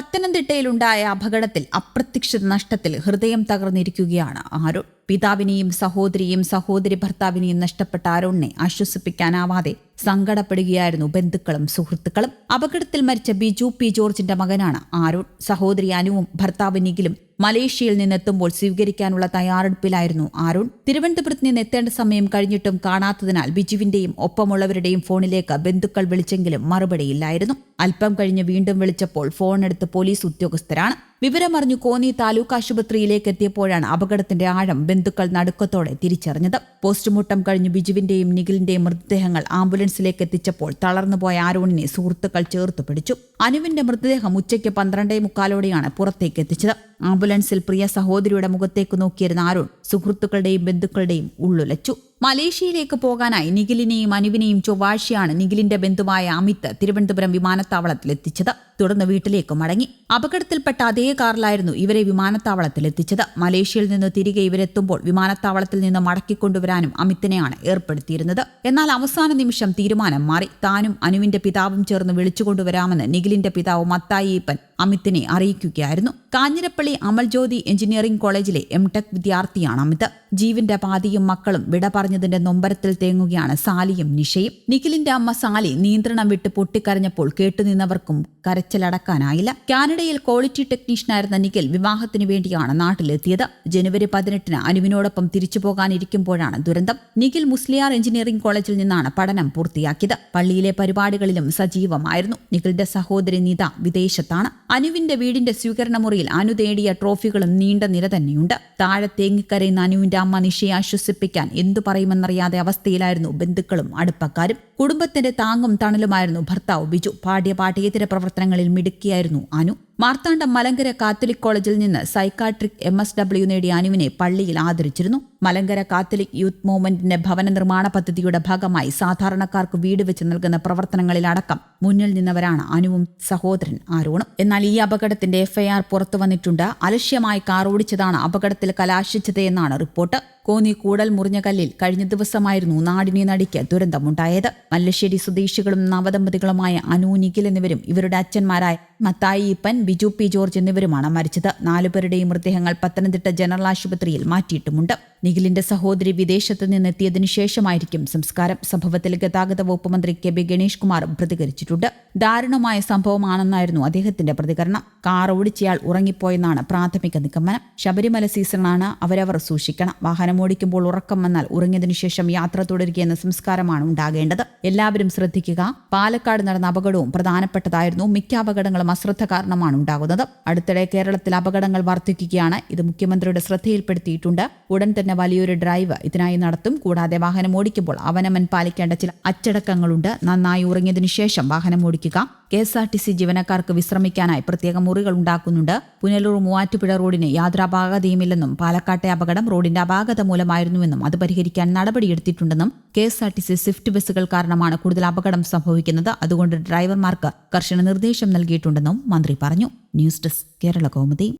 പത്തനംതിട്ടയിലുണ്ടായ അപകടത്തിൽ അപ്രതീക്ഷിത നഷ്ടത്തിൽ ഹൃദയം തകർന്നിരിക്കുകയാണ് ആരുൺ പിതാവിനെയും സഹോദരിയും സഹോദരി ഭർത്താവിനെയും നഷ്ടപ്പെട്ട അരുണിനെ ആശ്വസിപ്പിക്കാനാവാതെ സങ്കടപ്പെടുകയായിരുന്നു ബന്ധുക്കളും സുഹൃത്തുക്കളും. അപകടത്തിൽ മരിച്ച ബിജു പി. ജോർജിന്റെ മകനാണ് ആരുൺ സഹോദരി അനുവും ഭർത്താവ് നിഖിലും മലേഷ്യയിൽ നിന്നെത്തുമ്പോൾ സ്വീകരിക്കാനുള്ള തയ്യാറെടുപ്പിലായിരുന്നു ആരുൺ തിരുവനന്തപുരത്ത് നിന്ന് എത്തേണ്ട സമയം കഴിഞ്ഞിട്ടും കാണാത്തതിനാൽ ബിജുവിന്റെയും ഒപ്പമുള്ളവരുടെയും ഫോണിലേക്ക് ബന്ധുക്കൾ വിളിച്ചെങ്കിലും മറുപടിയില്ലായിരുന്നു. അല്പം കഴിഞ്ഞ് വീണ്ടും വിളിച്ചപ്പോൾ ഫോൺ എടുത്ത് പോലീസ് ഉദ്യോഗസ്ഥരാണ്. വിവരമറിഞ്ഞു കോന്നി താലൂക്ക് ആശുപത്രിയിലേക്ക് എത്തിയപ്പോഴാണ് അപകടത്തിന്റെ ആഴം ബന്ധുക്കൾ നടുക്കത്തോടെ തിരിച്ചറിഞ്ഞത്. പോസ്റ്റ്മോർട്ടം കഴിഞ്ഞ് ബിജുവിന്റെയും നിഖിലിന്റെയും മൃതദേഹങ്ങൾ ആംബുലൻസിലേക്ക് എത്തിച്ചപ്പോൾ തളർന്നുപോയ ആരോണിനെ സുഹൃത്തുക്കൾ ചേർത്തു പിടിച്ചു. അനുവിന്റെ മൃതദേഹം ഉച്ചയ്ക്ക് പന്ത്രണ്ടേ മുക്കാലോടെയാണ് പുറത്തേക്ക് എത്തിച്ചത്. ആംബുലൻസിൽ പ്രിയ സഹോദരിയുടെ മുഖത്തേക്ക് നോക്കിയിരുന്ന ആരോൺ സുഹൃത്തുക്കളുടെയും ബന്ധുക്കളുടെയും ഉള്ളുലച്ചു. മലേഷ്യയിലേക്ക് പോകാനായി നിഖിലിനെയും അനുവിനെയും ചൊവ്വാഴ്ചയാണ് നിഖിലിന്റെ ബന്ധുവായ അമിത് തിരുവനന്തപുരം വിമാനത്താവളത്തിൽ എത്തിച്ചത് തുടർന്ന് വീട്ടിലേക്ക് മടങ്ങി. അപകടത്തിൽപ്പെട്ട അതേ കാറിലായിരുന്നു ഇവരെ വിമാനത്താവളത്തിൽ എത്തിച്ചത്. മലേഷ്യയിൽ നിന്ന് തിരികെ ഇവരെത്തുമ്പോൾ വിമാനത്താവളത്തിൽ നിന്ന് മടക്കിക്കൊണ്ടുവരാനും അമിത്തിനെയാണ് ഏർപ്പെടുത്തിയിരുന്നത്. എന്നാൽ അവസാന നിമിഷം തീരുമാനം മാറി. താനും അനുവിന്റെ പിതാവും ചേർന്ന് വിളിച്ചുകൊണ്ടുവരാമെന്ന് നിഖിലിന്റെ പിതാവ് മത്തായിപ്പൻ അമിത്തിനെ അറിയിക്കുകയായിരുന്നു. കാഞ്ഞിരപ്പള്ളി അമൽജ്യോതി എഞ്ചിനീയറിംഗ് കോളേജിലെ എം ടെക് വിദ്യാർത്ഥിയാണ് അമിത്. ജീവിന്റെ പാതിയും മക്കളും വിട പറഞ്ഞതിന്റെ നൊമ്പരത്തിൽ തേങ്ങുകയാണ് സാലിയും നിഷയും. നിഖിലിന്റെ അമ്മ സാലി നിയന്ത്രണം വിട്ട് പൊട്ടിക്കരഞ്ഞപ്പോൾ കേട്ടുനിന്നവർക്കും കരച്ചിലടക്കാനായില്ല. കാനഡയിൽ ക്വാളിറ്റി ടെക്നീഷ്യനായിരുന്ന നിഖിൽ വിവാഹത്തിനു വേണ്ടിയാണ് നാട്ടിലെത്തിയത്. ജനുവരി പതിനെട്ടിന് അനുവിനോടൊപ്പം തിരിച്ചു പോകാനിരിക്കുമ്പോഴാണ് ദുരന്തം. നിഖിൽ മുസ്ലിയാർ എഞ്ചിനീയറിംഗ് കോളേജിൽ നിന്നാണ് പഠനം പൂർത്തിയാക്കിയത്. പള്ളിയിലെ പരിപാടികളിലും സജീവമായിരുന്നു. നിഖിലിന്റെ സഹോദരി നിത വിദേശത്താണ്. അനുവിന്റെ വീടിന്റെ സ്വീകരണ മുറിയിൽ അനു തേടിയ ട്രോഫികളും നീണ്ട നിര തന്നെയുണ്ട്. താഴെ തേങ്ങിക്കരയുന്ന അനുവിന്റെ അമ്മ നിഷയെ ആശ്വസിപ്പിക്കാൻ എന്തു പറയുമെന്നറിയാതെ അവസ്ഥയിലായിരുന്നു ബന്ധുക്കളും അടുപ്പക്കാരും. കുടുംബത്തിന്റെ താങ്ങും തണലുമായിരുന്നു ഭർത്താവ് ബിജു. പാഠ്യ പാഠ്യേതര പ്രവർത്തനങ്ങളിൽ മിടുക്കിയായിരുന്നു അനു. മാർത്താണ്ഡം മലങ്കര കാത്തലിക് കോളേജിൽ നിന്ന് സൈക്കാട്രിക് എം എസ് ഡബ്ല്യു നേടിയ അനുവിനെ പള്ളിയിൽ ആദരിച്ചിരുന്നു. മലങ്കര കാത്തലിക് യൂത്ത് മൂവ്മെന്റിന്റെ ഭവന നിർമ്മാണ പദ്ധതിയുടെ ഭാഗമായി സാധാരണക്കാർക്ക് വീട് വെച്ച് നൽകുന്ന പ്രവർത്തനങ്ങളിലടക്കം മുന്നിൽ നിന്നവരാണ് അനുവും സഹോദരൻ ആരോണും. എന്നാൽ ഈ അപകടത്തിന്റെ എഫ്ഐആർ പുറത്തു വന്നിട്ടുണ്ട്. അലക്ഷ്യമായി കാർ ഓടിച്ചതാണ് അപകടത്തിൽ കലാശിച്ചത് എന്നാണ് റിപ്പോർട്ട്. കോന്നി കൂടൽ മുറിഞ്ഞകല്ലിൽ കഴിഞ്ഞ ദിവസമായിരുന്നു നാടിനെ നടിക്ക് ദുരന്തമുണ്ടായത്. മല്ലശ്ശേരി സ്വദേശികളും നവദമ്പതികളുമായ അനു നിഖിൽ എന്നിവരും ഇവരുടെ അച്ഛന്മാരായ മത്തായി ഇപ്പൻ ബിജു പി ജോർജ് എന്നിവരുമാണ് മരിച്ചത്. നാലുപേരുടെയും മൃതദേഹങ്ങൾ പത്തനംതിട്ട ജനറൽ ആശുപത്രിയിൽ മാറ്റിയിട്ടുമുണ്ട്. നിഖിലിന്റെ സഹോദരി വിദേശത്ത് നിന്നെത്തിയതിനു ശേഷമായിരിക്കും സംസ്കാരം. സംഭവത്തിൽ ഗതാഗത വകുപ്പ് മന്ത്രി കെ ബി ഗണേഷ് കുമാറും പ്രതികരിച്ചിട്ടുണ്ട്. ദാരുണമായ സംഭവമാണെന്നായിരുന്നു അദ്ദേഹത്തിന്റെ പ്രതികരണം. കാർ ഓടിച്ചയാൾ ഉറങ്ങിപ്പോയെന്നാണ് പ്രാഥമിക നിഗമനം. ശബരിമല സീസണാണ് അവരവർ സൂക്ഷിക്കണം. വാഹനം ഓടിക്കുമ്പോൾ ഉറക്കം വന്നാൽ ഉറങ്ങിയതിനു ശേഷം യാത്ര തുടരുകയെന്ന സംസ്കാരമാണ് ഉണ്ടാകേണ്ടത്. എല്ലാവരും ശ്രദ്ധിക്കുക. പാലക്കാട് നടന്ന അപകടവും പ്രധാനപ്പെട്ടതായിരുന്നു. മിക്ക അപകടങ്ങളും അശ്രദ്ധ കാരണമാണ് ഉണ്ടാകുന്നത്. അടുത്തിടെ കേരളത്തിൽ അപകടങ്ങൾ വർദ്ധിക്കുകയാണ് ഇത് മുഖ്യമന്ത്രിയുടെ ശ്രദ്ധയിൽപ്പെടുത്തിയിട്ടുണ്ട്. ഉടൻ തന്നെ വലിയൊരു ഡ്രൈവ് ഇതിനായി നടത്തും. കൂടാതെ വാഹനം ഓടിക്കുമ്പോൾ അവനമൻ പാലിക്കേണ്ട ചില അച്ചടക്കങ്ങളുണ്ട്. നന്നായി ഉറങ്ങിയതിനു ശേഷം വാഹനം ഓടിക്കുക. K S R T C ജീവനക്കാർക്ക് വിശ്രമിക്കാനായി പ്രത്യേക മുറികൾ ഉണ്ടാക്കുന്നുണ്ട്. പുനലൂർ മൂവാറ്റുപുഴ റോഡിന് യാതൊരു അപാകതയുമില്ലെന്നും പാലക്കാട്ടെ അപകടം റോഡിന്റെ അപാകത മൂലമായിരുന്നുവെന്നും അത് പരിഹരിക്കാൻ നടപടിയെടുത്തിട്ടുണ്ടെന്നും K S R T C swift ബസ്സുകൾ കാരണമാണ് കൂടുതൽ അപകടം സംഭവിക്കുന്നത്. അതുകൊണ്ട് ഡ്രൈവർമാർക്ക് കർശന നിർദ്ദേശം നൽകിയിട്ടുണ്ടെന്നും മന്ത്രി പറഞ്ഞു. News desk Kerala Kaumudi.